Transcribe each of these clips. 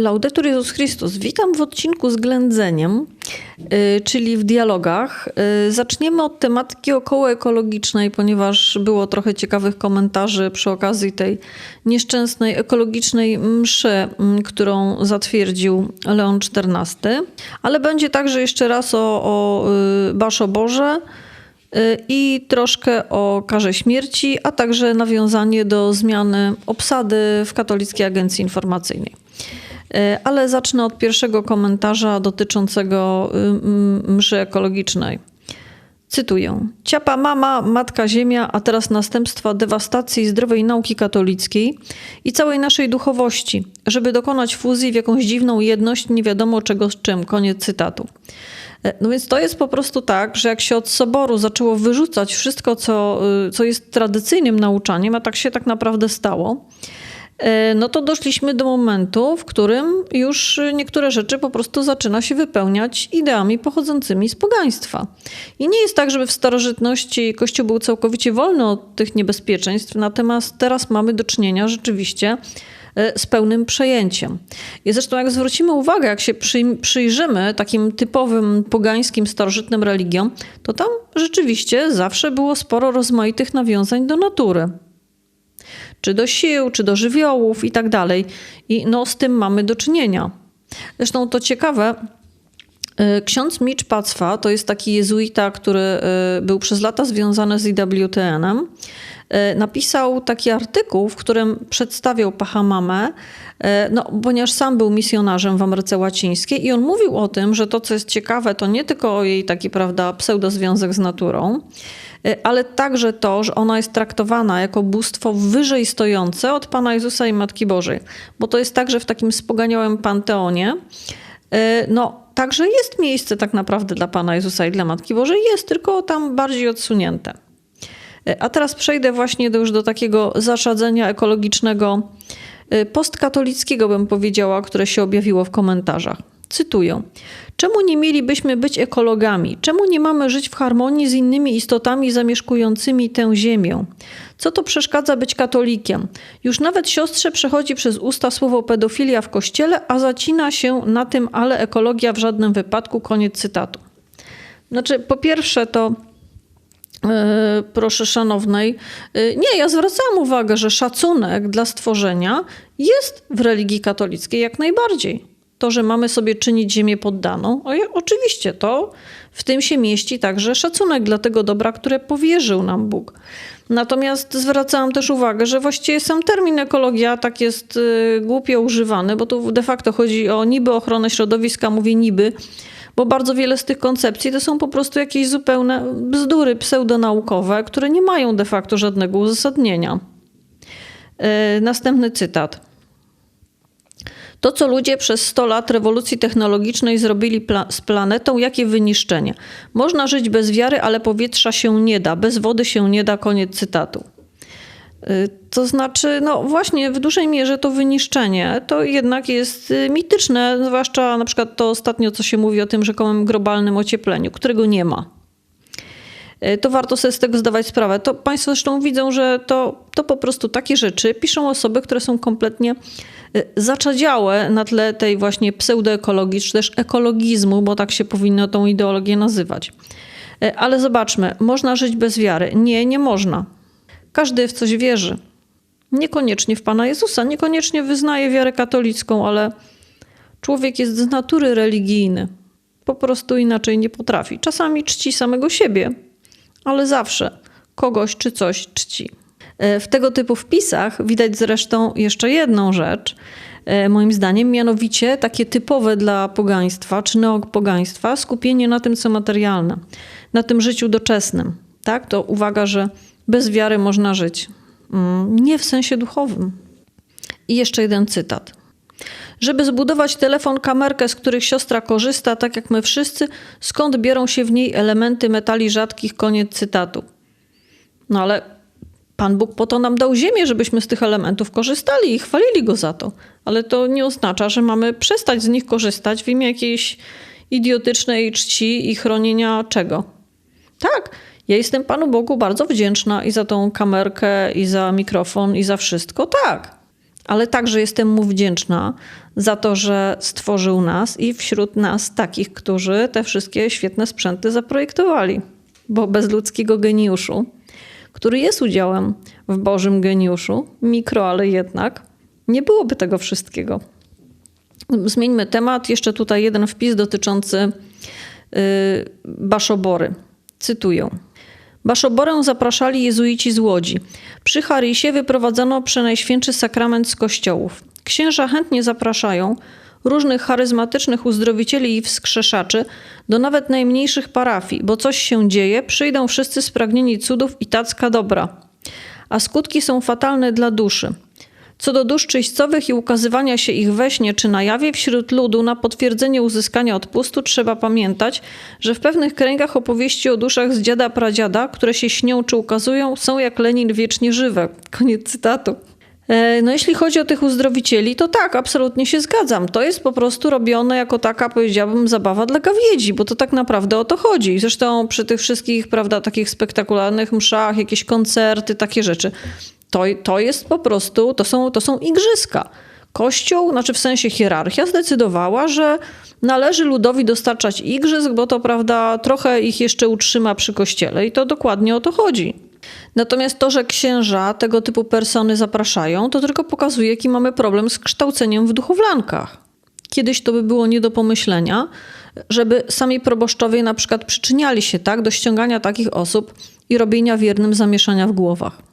Laudetur Jezus Chrystus. Witam w odcinku z ględzeniem, y, czyli w dialogach. Y, zaczniemy od tematyki okołoekologicznej, ponieważ było trochę ciekawych komentarzy przy okazji tej nieszczęsnej ekologicznej mszy, mm, którą zatwierdził Leon XIV. Ale będzie także jeszcze raz o, o y, Baszo Boże i troszkę o karze śmierci, a także nawiązanie do zmiany obsady w Katolickiej Agencji Informacyjnej. E, ale zacznę od pierwszego komentarza dotyczącego y, mszy ekologicznej. Cytuję: Ciapa mama, matka ziemia, a teraz następstwa dewastacji zdrowej nauki katolickiej i całej naszej duchowości, żeby dokonać fuzji w jakąś dziwną jedność, nie wiadomo czego z czym. Koniec cytatu. E, no więc to jest po prostu tak, że jak się od soboru zaczęło wyrzucać wszystko, co, y, co jest tradycyjnym nauczaniem, a tak się tak naprawdę stało, no to doszliśmy do momentu, w którym już niektóre rzeczy po prostu zaczyna się wypełniać ideami pochodzącymi z pogaństwa. I nie jest tak, żeby w starożytności Kościół był całkowicie wolny od tych niebezpieczeństw, natomiast teraz mamy do czynienia rzeczywiście e, z pełnym przejęciem. I zresztą jak zwrócimy uwagę, jak się przyjrzymy takim typowym pogańskim, starożytnym religiom, to tam rzeczywiście zawsze było sporo rozmaitych nawiązań do natury czy do sił, czy do żywiołów i tak dalej. I no, z tym mamy do czynienia. Zresztą to ciekawe, y, Ksiądz Mitch Pacwa to jest taki jezuita, który y, był przez lata związany z IWTN-em. Y, napisał taki artykuł, w którym przedstawiał Pachamamę, no, ponieważ sam był misjonarzem w Ameryce Łacińskiej i on mówił o tym, że to, co jest ciekawe, to nie tylko jej taki, prawda, pseudozwiązek z naturą, Y, ale także to, że ona jest traktowana jako bóstwo wyżej stojące od Pana Jezusa i Matki Bożej. Bo to jest także w takim spoganiałym panteonie. Y, no, także jest miejsce tak naprawdę dla Pana Jezusa i dla Matki Bożej, jest tylko tam bardziej odsunięte. Y, a teraz przejdę właśnie do, już do takiego zaszadzenia ekologicznego, postkatolickiego, bym powiedziała, które się objawiło w komentarzach. Cytuję: Czemu nie mielibyśmy być ekologami? Czemu nie mamy żyć w harmonii z innymi istotami zamieszkującymi tę ziemię? Co to przeszkadza być katolikiem? Już nawet siostrze przechodzi przez usta słowo pedofilia w kościele, a zacina się na tym, ale ekologia w żadnym wypadku. Koniec cytatu. Znaczy, po pierwsze, to proszę szanownej. Yy, nie, ja zwracam uwagę, że szacunek dla stworzenia jest w religii katolickiej jak najbardziej to, że mamy sobie czynić ziemię poddaną, oczywiście to w tym się mieści także szacunek dla tego dobra, które powierzył nam Bóg. Natomiast zwracałam też uwagę, że właściwie sam termin ekologia tak jest y, głupio używany, bo tu de facto chodzi o niby ochronę środowiska, mówię niby, bo bardzo wiele z tych koncepcji to są po prostu jakieś zupełne bzdury pseudonaukowe, które nie mają de facto żadnego uzasadnienia. Y, następny cytat. To, co ludzie przez 100 lat rewolucji technologicznej zrobili pla z planetą, jakie wyniszczenie. Można żyć bez wiary, ale powietrza się nie da, bez wody się nie da, koniec cytatu. Y, to znaczy, no właśnie, w dużej mierze to wyniszczenie to jednak jest y, mityczne, zwłaszcza na przykład to ostatnio, co się mówi o tym rzekomym globalnym ociepleniu, którego nie ma. Y, to warto sobie z tego zdawać sprawę. To Państwo zresztą widzą, że to, to po prostu takie rzeczy piszą osoby, które są kompletnie zaczadziałe na tle tej właśnie pseudoekologii, czy też ekologizmu, bo tak się powinno tą ideologię nazywać. Ale zobaczmy, można żyć bez wiary? Nie, nie można. Każdy w coś wierzy. Niekoniecznie w Pana Jezusa, niekoniecznie wyznaje wiarę katolicką, ale człowiek jest z natury religijny. Po prostu inaczej nie potrafi. Czasami czci samego siebie, ale zawsze kogoś czy coś czci. E, w tego typu wpisach widać zresztą jeszcze jedną rzecz, e, moim zdaniem, mianowicie takie typowe dla pogaństwa czy neopogaństwa skupienie na tym, co materialne, na tym życiu doczesnym. Tak? To uwaga, że bez wiary można żyć. Mm, nie w sensie duchowym. I jeszcze jeden cytat. Żeby zbudować telefon, kamerkę, z których siostra korzysta, tak jak my wszyscy, skąd biorą się w niej elementy metali rzadkich? Koniec cytatu. No ale Pan Bóg po to nam dał ziemię, żebyśmy z tych elementów korzystali i chwalili Go za to. Ale to nie oznacza, że mamy przestać z nich korzystać w imię jakiejś idiotycznej czci i chronienia czego. Tak, ja jestem Panu Bogu bardzo wdzięczna i za tą kamerkę, i za mikrofon, i za wszystko. Tak. ale także jestem mu wdzięczna za to, że stworzył nas i wśród nas takich, którzy te wszystkie świetne sprzęty zaprojektowali. Bo bez ludzkiego geniuszu, który jest udziałem w Bożym geniuszu, mikro, ale jednak, nie byłoby tego wszystkiego. Zmieńmy temat. Jeszcze tutaj jeden wpis dotyczący yy, Baszobory. Cytuję. Baszoborę zapraszali jezuici z Łodzi. Przy Harysie wyprowadzono przenajświętszy sakrament z kościołów. Księża chętnie zapraszają różnych charyzmatycznych uzdrowicieli i wskrzeszaczy do nawet najmniejszych parafii, bo coś się dzieje, przyjdą wszyscy spragnieni cudów i tacka dobra. A skutki są fatalne dla duszy. Co do dusz czyścowych i ukazywania się ich we śnie czy na jawie wśród ludu na potwierdzenie uzyskania odpustu trzeba pamiętać, że w pewnych kręgach opowieści o duszach z dziada pradziada, które się śnią czy ukazują, są jak Lenin wiecznie żywe. Koniec cytatu. E, no jeśli chodzi o tych uzdrowicieli, to tak, absolutnie się zgadzam. To jest po prostu robione jako taka, powiedziałabym, zabawa dla gawiedzi, bo to tak naprawdę o to chodzi. Zresztą przy tych wszystkich, prawda, takich spektakularnych mszach, jakieś koncerty, takie rzeczy. To, to jest po prostu, to są, to są igrzyska. Kościół, znaczy w sensie hierarchia, zdecydowała, że należy ludowi dostarczać igrzysk, bo to prawda, trochę ich jeszcze utrzyma przy kościele i to dokładnie o to chodzi. Natomiast to, że księża tego typu persony zapraszają, to tylko pokazuje, jaki mamy problem z kształceniem w duchowlankach. Kiedyś to by było nie do pomyślenia, żeby sami proboszczowie na przykład przyczyniali się tak do ściągania takich osób i robienia wiernym zamieszania w głowach.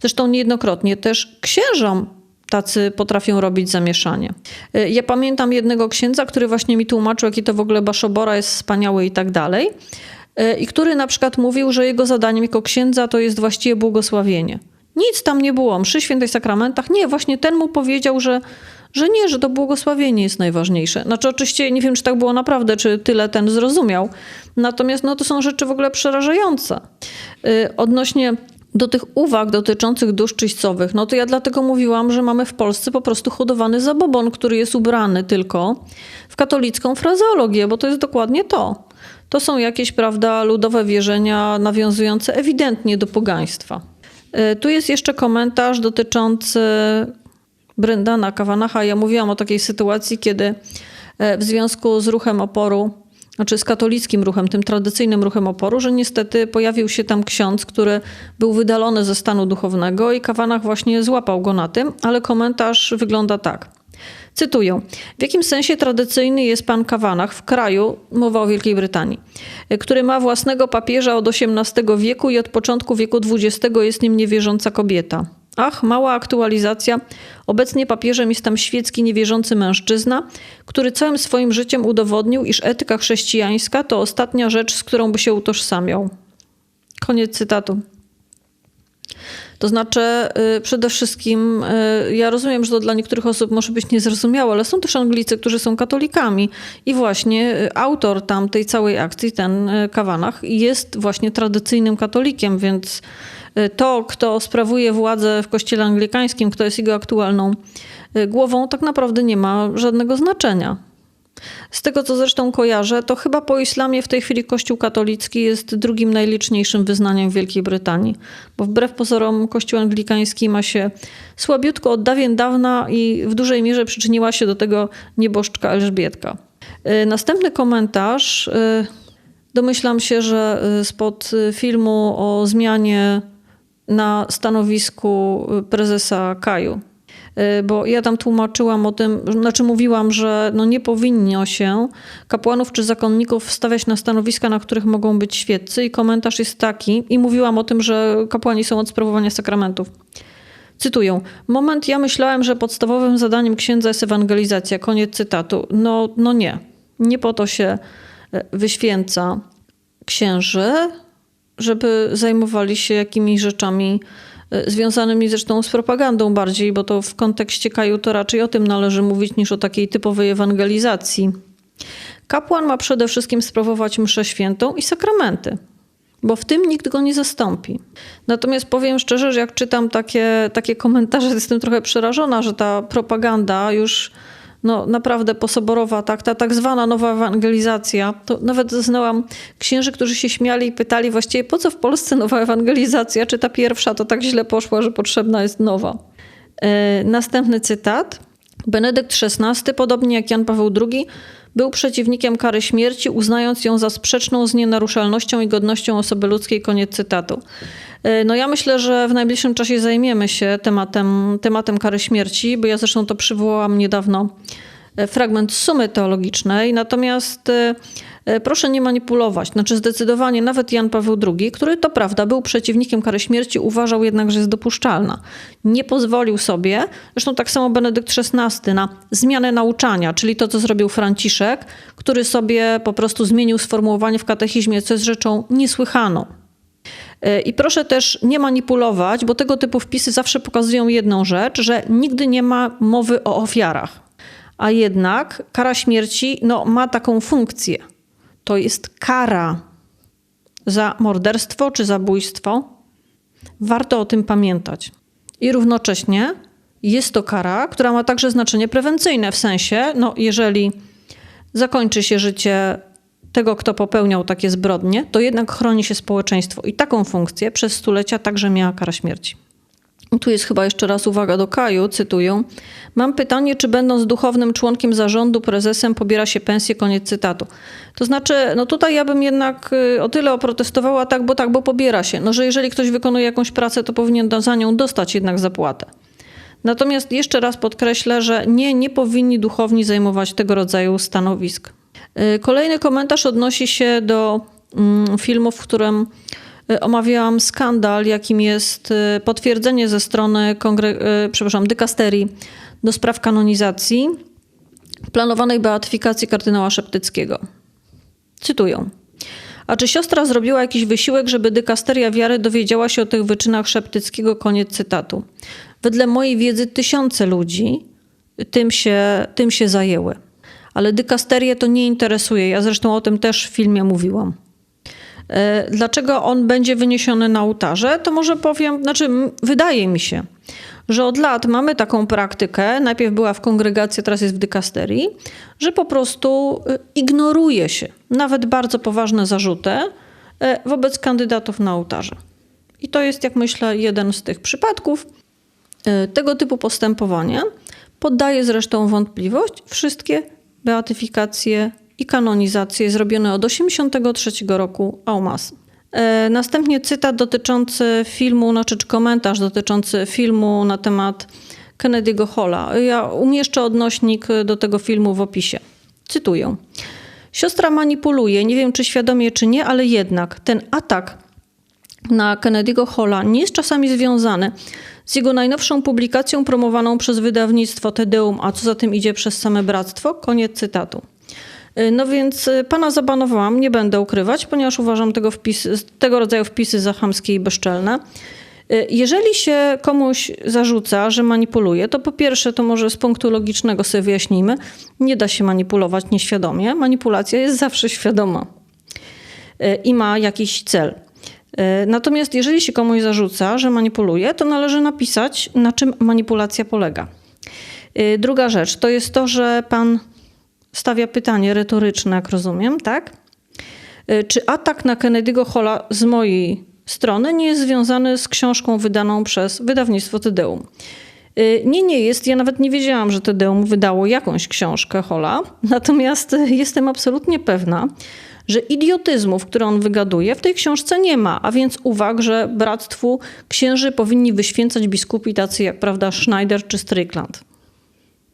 Zresztą niejednokrotnie też księżom tacy potrafią robić zamieszanie. Y, ja pamiętam jednego księdza, który właśnie mi tłumaczył, jaki to w ogóle Baszobora jest wspaniały i tak dalej. Y, I który na przykład mówił, że jego zadaniem jako księdza to jest właściwie błogosławienie. Nic tam nie było, mszy świętej sakramentach. Nie, właśnie ten mu powiedział, że, że nie, że to błogosławienie jest najważniejsze. Znaczy oczywiście nie wiem, czy tak było naprawdę, czy tyle ten zrozumiał. Natomiast no, to są rzeczy w ogóle przerażające. Yy, odnośnie do tych uwag dotyczących dusz czyścowych, no to ja dlatego mówiłam, że mamy w Polsce po prostu hodowany zabobon, który jest ubrany tylko w katolicką frazeologię, bo to jest dokładnie to. To są jakieś, prawda, ludowe wierzenia nawiązujące ewidentnie do pogaństwa. E, tu jest jeszcze komentarz dotyczący Bryndana Kawanacha. Ja mówiłam o takiej sytuacji, kiedy e, w związku z ruchem oporu znaczy z katolickim ruchem, tym tradycyjnym ruchem oporu, że niestety pojawił się tam ksiądz, który był wydalony ze stanu duchownego i Kawanach właśnie złapał go na tym, ale komentarz wygląda tak. Cytuję. W jakim sensie tradycyjny jest pan Kawanach w kraju, mowa o Wielkiej Brytanii, który ma własnego papieża od XVIII wieku i od początku wieku XX jest nim niewierząca kobieta? Ach, mała aktualizacja. Obecnie papieżem jest tam świecki niewierzący mężczyzna, który całym swoim życiem udowodnił, iż etyka chrześcijańska to ostatnia rzecz, z którą by się utożsamiał. Koniec cytatu. To znaczy, yy, przede wszystkim, yy, ja rozumiem, że to dla niektórych osób może być niezrozumiałe, ale są też Anglicy, którzy są katolikami. I właśnie yy, autor tam tej całej akcji, ten y, Kawanach, jest właśnie tradycyjnym katolikiem, więc to, kto sprawuje władzę w kościele anglikańskim, kto jest jego aktualną y, głową, tak naprawdę nie ma żadnego znaczenia. Z tego, co zresztą kojarzę, to chyba po islamie w tej chwili Kościół katolicki jest drugim najliczniejszym wyznaniem w Wielkiej Brytanii, bo wbrew pozorom Kościół anglikański ma się słabiutko od dawien dawna i w dużej mierze przyczyniła się do tego nieboszczka Elżbietka. Y, następny komentarz. Y, domyślam się, że spod filmu o zmianie na stanowisku prezesa Kaju. Y, bo ja tam tłumaczyłam o tym, znaczy mówiłam, że no nie powinno się kapłanów czy zakonników wstawiać na stanowiska, na których mogą być świeccy i komentarz jest taki i mówiłam o tym, że kapłani są od sprawowania sakramentów. Cytuję. Moment, ja myślałem, że podstawowym zadaniem księdza jest ewangelizacja. Koniec cytatu. No, no nie. Nie po to się e, wyświęca księży, żeby zajmowali się jakimiś rzeczami e, związanymi zresztą z propagandą bardziej, bo to w kontekście Kaju to raczej o tym należy mówić niż o takiej typowej ewangelizacji. Kapłan ma przede wszystkim sprawować mszę świętą i sakramenty, bo w tym nikt go nie zastąpi. Natomiast powiem szczerze, że jak czytam takie, takie komentarze, jestem trochę przerażona, że ta propaganda już no, naprawdę posoborowa, tak, ta tak zwana nowa ewangelizacja. To nawet znałam księży, którzy się śmiali i pytali właściwie, po co w Polsce nowa ewangelizacja? Czy ta pierwsza to tak źle poszła, że potrzebna jest nowa? E, następny cytat. Benedykt XVI, podobnie jak Jan Paweł II, był przeciwnikiem kary śmierci, uznając ją za sprzeczną z nienaruszalnością i godnością osoby ludzkiej. Koniec cytatu. E, no ja myślę, że w najbliższym czasie zajmiemy się tematem, tematem kary śmierci, bo ja zresztą to przywołałam niedawno e, fragment sumy teologicznej. Natomiast E, proszę nie manipulować. Znaczy zdecydowanie nawet Jan Paweł II, który to prawda był przeciwnikiem kary śmierci, uważał jednak, że jest dopuszczalna. Nie pozwolił sobie, zresztą tak samo Benedykt XVI, na zmianę nauczania, czyli to, co zrobił Franciszek, który sobie po prostu zmienił sformułowanie w katechizmie, co jest rzeczą niesłychaną. E, I proszę też nie manipulować, bo tego typu wpisy zawsze pokazują jedną rzecz, że nigdy nie ma mowy o ofiarach. A jednak kara śmierci no, ma taką funkcję to jest kara za morderstwo czy zabójstwo. Warto o tym pamiętać. I równocześnie jest to kara, która ma także znaczenie prewencyjne, w sensie, no, jeżeli zakończy się życie tego, kto popełniał takie zbrodnie, to jednak chroni się społeczeństwo. I taką funkcję przez stulecia także miała kara śmierci. Tu jest chyba jeszcze raz uwaga do Kaju, cytuję. Mam pytanie, czy będąc duchownym członkiem zarządu, prezesem, pobiera się pensję? Koniec cytatu. To znaczy, no tutaj ja bym jednak y, o tyle oprotestowała tak, bo tak, bo pobiera się. No, że jeżeli ktoś wykonuje jakąś pracę, to powinien za nią dostać jednak zapłatę. Natomiast jeszcze raz podkreślę, że nie, nie powinni duchowni zajmować tego rodzaju stanowisk. Y, kolejny komentarz odnosi się do mm, filmu, w którym Y, omawiałam skandal, jakim jest y, potwierdzenie ze strony kongre- przepraszam, dykasterii do spraw kanonizacji planowanej beatyfikacji kardynała Szeptyckiego. Cytuję. A czy siostra zrobiła jakiś wysiłek, żeby dykasteria wiary dowiedziała się o tych wyczynach Szeptyckiego? Koniec cytatu. Wedle mojej wiedzy tysiące ludzi tym się, tym się zajęły. Ale dykasterię to nie interesuje. Ja zresztą o tym też w filmie mówiłam. E, dlaczego on będzie wyniesiony na ołtarze? To może powiem, znaczy wydaje mi się, że od lat mamy taką praktykę, najpierw była w kongregacji, teraz jest w dykasterii, że po prostu e, ignoruje się nawet bardzo poważne zarzuty e, wobec kandydatów na ołtarze. I to jest, jak myślę, jeden z tych przypadków. Tego typu postępowanie poddaje zresztą wątpliwość wszystkie beatyfikacje i kanonizację zrobione od 1983 roku Aumas. E, następnie cytat dotyczący filmu, znaczy komentarz dotyczący filmu na temat Kennedy'ego Halla. Ja umieszczę odnośnik do tego filmu w opisie. Cytuję. Siostra manipuluje, nie wiem czy świadomie czy nie, ale jednak ten atak na Kennedy'ego Halla nie jest czasami związany z jego najnowszą publikacją promowaną przez wydawnictwo Tedeum, a co za tym idzie przez same bractwo. Koniec cytatu. Y, no więc y, pana zabanowałam, nie będę ukrywać, ponieważ uważam tego, wpis, tego rodzaju wpisy za chamskie i bezczelne. Y, jeżeli się komuś zarzuca, że manipuluje, to po pierwsze, to może z punktu logicznego sobie wyjaśnijmy, nie da się manipulować nieświadomie. Manipulacja jest zawsze świadoma i ma jakiś cel. Natomiast jeżeli się komuś zarzuca, że manipuluje, to należy napisać, na czym manipulacja polega. Druga rzecz to jest to, że pan stawia pytanie retoryczne, jak rozumiem, tak? Y, czy atak na Kennedy'ego Holla z mojej strony nie jest związany z książką wydaną przez wydawnictwo Tedeum? Nie, nie jest. Ja nawet nie wiedziałam, że Tedeum wydało jakąś książkę Hola. Natomiast jestem absolutnie pewna, że idiotyzmów, które on wygaduje, w tej książce nie ma, a więc uwag, że bractwu księży powinni wyświęcać biskupi tacy jak, prawda, Schneider czy Strickland.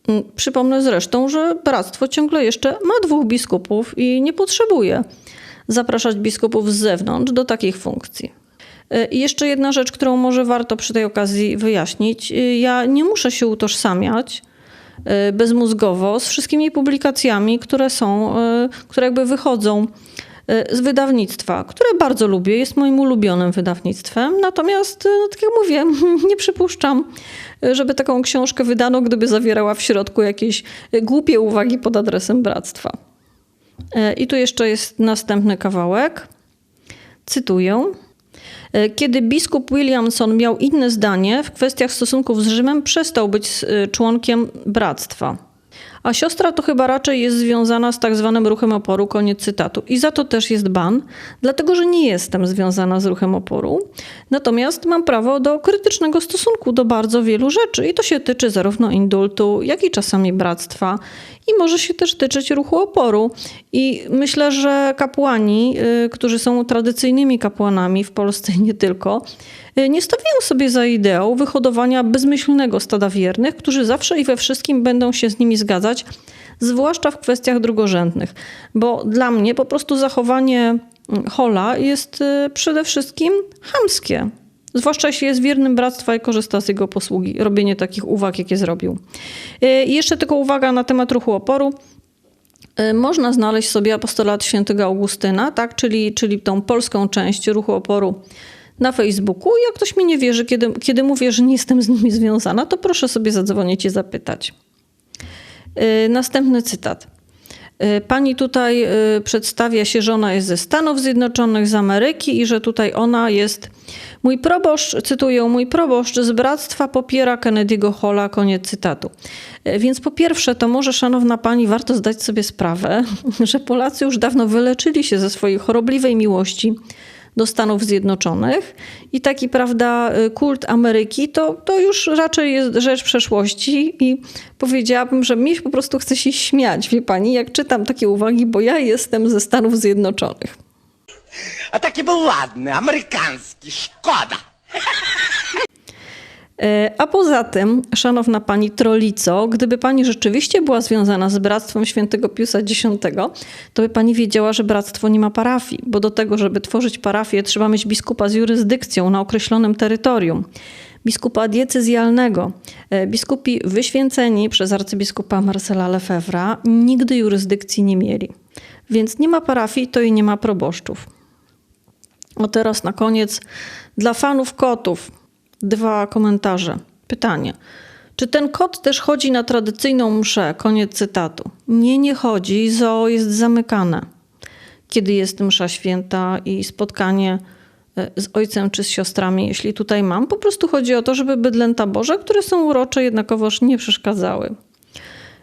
Mm, przypomnę zresztą, że bractwo ciągle jeszcze ma dwóch biskupów i nie potrzebuje zapraszać biskupów z zewnątrz do takich funkcji. I jeszcze jedna rzecz, którą może warto przy tej okazji wyjaśnić. E, ja nie muszę się utożsamiać bezmózgowo z wszystkimi publikacjami, które są, które jakby wychodzą z wydawnictwa, które bardzo lubię, jest moim ulubionym wydawnictwem. Natomiast, no, tak jak mówię, nie przypuszczam, żeby taką książkę wydano, gdyby zawierała w środku jakieś głupie uwagi pod adresem bractwa. I tu jeszcze jest następny kawałek. Cytuję. E, kiedy biskup Williamson miał inne zdanie w kwestiach stosunków z Rzymem, przestał być e, członkiem bractwa. A siostra to chyba raczej jest związana z tak zwanym ruchem oporu, koniec cytatu. I za to też jest ban, dlatego że nie jestem związana z ruchem oporu. Natomiast mam prawo do krytycznego stosunku do bardzo wielu rzeczy i to się tyczy zarówno indultu, jak i czasami bractwa i może się też tyczyć ruchu oporu. I myślę, że kapłani, y, którzy są tradycyjnymi kapłanami w Polsce i nie tylko, y, nie stawiają sobie za ideał wyhodowania bezmyślnego stada wiernych, którzy zawsze i we wszystkim będą się z nimi zgadzać, zwłaszcza w kwestiach drugorzędnych. Bo dla mnie po prostu zachowanie mm, hola jest y, przede wszystkim chamskie. Zwłaszcza jeśli jest wiernym bractwa i korzysta z jego posługi. Robienie takich uwag, jakie zrobił. Y, I jeszcze tylko uwaga na temat ruchu oporu. Y, Można znaleźć sobie apostolat świętego Augustyna, tak? czyli, czyli tą polską część ruchu oporu na Facebooku. Jak ktoś mi nie wierzy, kiedy, kiedy mówię, że nie jestem z nimi związana, to proszę sobie zadzwonić i zapytać. Y, Następny cytat. Y, Pani tutaj y, przedstawia się, że ona jest ze Stanów Zjednoczonych, z Ameryki i że tutaj ona jest. Mój proboszcz, cytuję, mój proboszcz z bractwa popiera Kennedy'ego Holla, koniec cytatu. Y, Więc po pierwsze, to może, szanowna pani, warto zdać sobie sprawę, że Polacy już dawno wyleczyli się ze swojej chorobliwej miłości do Stanów Zjednoczonych i taki, prawda, kult Ameryki to, to już raczej jest rzecz przeszłości i powiedziałabym, że mi po prostu chce się śmiać, wie pani, jak czytam takie uwagi, bo ja jestem ze Stanów Zjednoczonych. A taki był ładny, amerykański, szkoda. E, A poza tym, szanowna pani Trolico, gdyby pani rzeczywiście była związana z Bractwem Świętego Piusa X, to by pani wiedziała, że bractwo nie ma parafii, bo do tego, żeby tworzyć parafię, trzeba mieć biskupa z jurysdykcją na określonym terytorium. Biskupa diecezjalnego. E, Biskupi wyświęceni przez arcybiskupa Marcela Lefebvra nigdy jurysdykcji nie mieli. Więc nie ma parafii, to i nie ma proboszczów. O teraz na koniec dla fanów kotów dwa komentarze. Pytanie. Czy ten kot też chodzi na tradycyjną mszę? Koniec cytatu. Nie, nie chodzi. Zoo jest zamykane. Kiedy jest msza święta i spotkanie e, z ojcem czy z siostrami, jeśli tutaj mam, po prostu chodzi o to, żeby bydlęta Boże, które są urocze, jednakowoż nie przeszkadzały.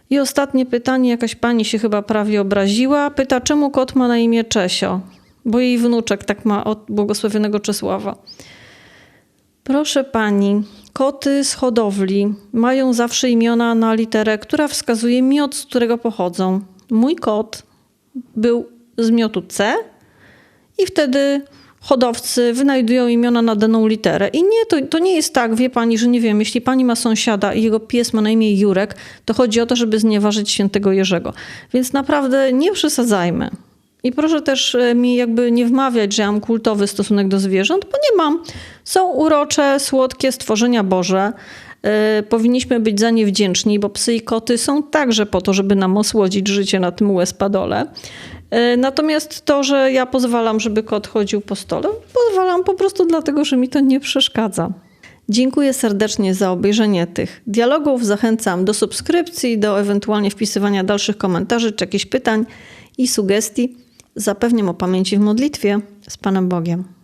I ostatnie pytanie, jakaś pani się chyba prawie obraziła. Pyta, czemu kot ma na imię Czesio? Bo jej wnuczek tak ma od błogosławionego Czesława. Proszę pani, koty z hodowli mają zawsze imiona na literę, która wskazuje miot, z którego pochodzą. Mój kot był z miotu C i wtedy hodowcy wynajdują imiona na daną literę. I nie, to, to nie jest tak, wie pani, że nie wiem, jeśli pani ma sąsiada i jego pies ma na imię Jurek, to chodzi o to, żeby znieważyć świętego Jerzego. Więc naprawdę nie przesadzajmy. I proszę też e, mi jakby nie wmawiać, że mam kultowy stosunek do zwierząt, bo nie mam. Są urocze, słodkie stworzenia Boże. E, powinniśmy być za nie wdzięczni, bo psy i koty są także po to, żeby nam osłodzić życie na tym łespadole. E, Natomiast to, że ja pozwalam, żeby kot chodził po stole, pozwalam po prostu dlatego, że mi to nie przeszkadza. Dziękuję serdecznie za obejrzenie tych dialogów. Zachęcam do subskrypcji, do ewentualnie wpisywania dalszych komentarzy czy jakichś pytań i sugestii. Zapewniam o pamięci w modlitwie z Panem Bogiem.